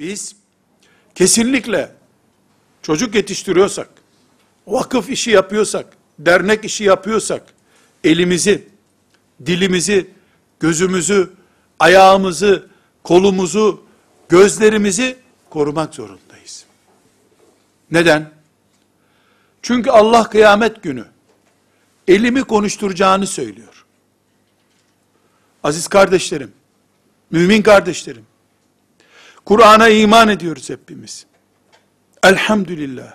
Biz kesinlikle çocuk yetiştiriyorsak, vakıf işi yapıyorsak, dernek işi yapıyorsak, elimizi, dilimizi, gözümüzü, ayağımızı, kolumuzu, gözlerimizi korumak zorundayız. Neden? Çünkü Allah kıyamet günü elimi konuşturacağını söylüyor. Aziz kardeşlerim, mümin kardeşlerim, Kur'an'a iman ediyoruz hepimiz. Elhamdülillah.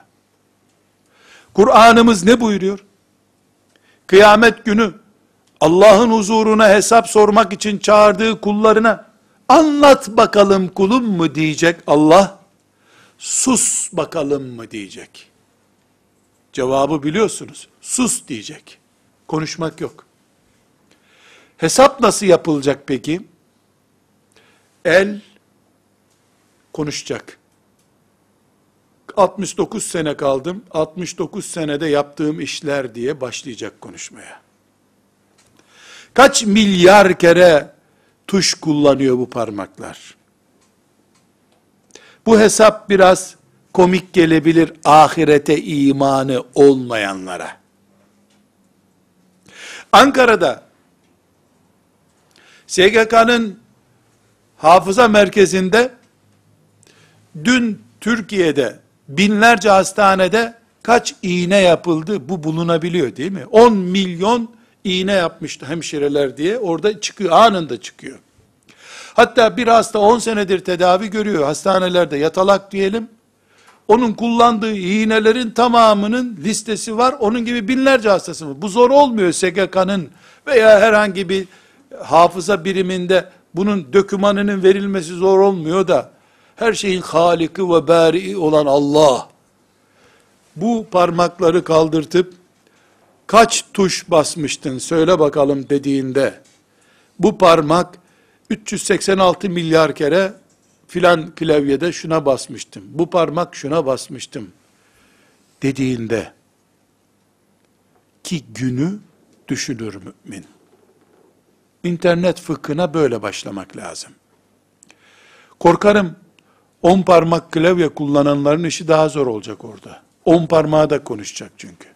Kur'an'ımız ne buyuruyor? Kıyamet günü Allah'ın huzuruna hesap sormak için çağırdığı kullarına anlat bakalım kulum mu diyecek Allah, sus bakalım mı diyecek. Cevabı biliyorsunuz. Sus diyecek. Konuşmak yok. Hesap nasıl yapılacak peki? El konuşacak. 69 sene kaldım. 69 senede yaptığım işler diye başlayacak konuşmaya. Kaç milyar kere tuş kullanıyor bu parmaklar? Bu hesap biraz komik gelebilir ahirete imanı olmayanlara. Ankara'da SGK'nın hafıza merkezinde dün Türkiye'de binlerce hastanede kaç iğne yapıldı bu bulunabiliyor değil mi? 10 milyon iğne yapmıştı hemşireler diye orada çıkıyor anında çıkıyor. Hatta bir hasta 10 senedir tedavi görüyor hastanelerde yatalak diyelim. Onun kullandığı iğnelerin tamamının listesi var. Onun gibi binlerce hastası var. Bu zor olmuyor SGK'nın veya herhangi bir hafıza biriminde bunun dökümanının verilmesi zor olmuyor da her şeyin haliki ve bari olan Allah bu parmakları kaldırtıp kaç tuş basmıştın söyle bakalım dediğinde bu parmak 386 milyar kere filan klavyede şuna basmıştım. Bu parmak şuna basmıştım. Dediğinde ki günü düşünür mümin. İnternet fıkhına böyle başlamak lazım. Korkarım on parmak klavye kullananların işi daha zor olacak orada. On parmağı da konuşacak çünkü.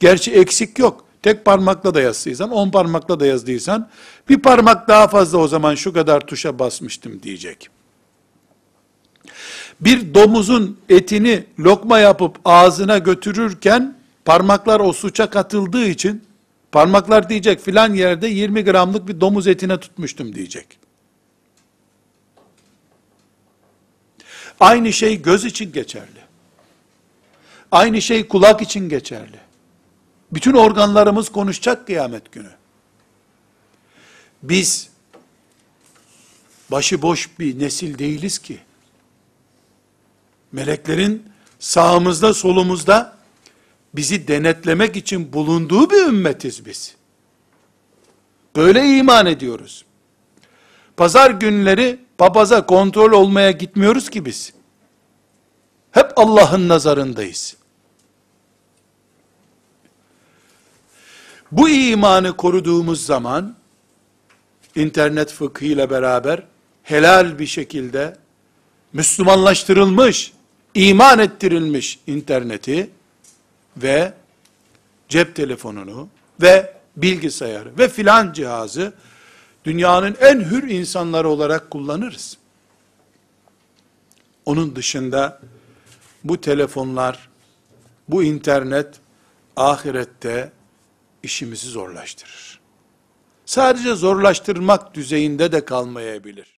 Gerçi eksik yok. Tek parmakla da yazdıysan, on parmakla da yazdıysan, bir parmak daha fazla o zaman şu kadar tuşa basmıştım diyecek. Bir domuzun etini lokma yapıp ağzına götürürken, parmaklar o suça katıldığı için, parmaklar diyecek filan yerde 20 gramlık bir domuz etine tutmuştum diyecek. Aynı şey göz için geçerli. Aynı şey kulak için geçerli. Bütün organlarımız konuşacak kıyamet günü. Biz başıboş bir nesil değiliz ki. Meleklerin sağımızda solumuzda bizi denetlemek için bulunduğu bir ümmetiz biz. Böyle iman ediyoruz. Pazar günleri papaza kontrol olmaya gitmiyoruz ki biz. Hep Allah'ın nazarındayız. Bu imanı koruduğumuz zaman, internet fıkhıyla beraber, helal bir şekilde, Müslümanlaştırılmış, iman ettirilmiş interneti ve cep telefonunu ve bilgisayarı ve filan cihazı dünyanın en hür insanları olarak kullanırız. Onun dışında bu telefonlar, bu internet ahirette işimizi zorlaştırır. Sadece zorlaştırmak düzeyinde de kalmayabilir.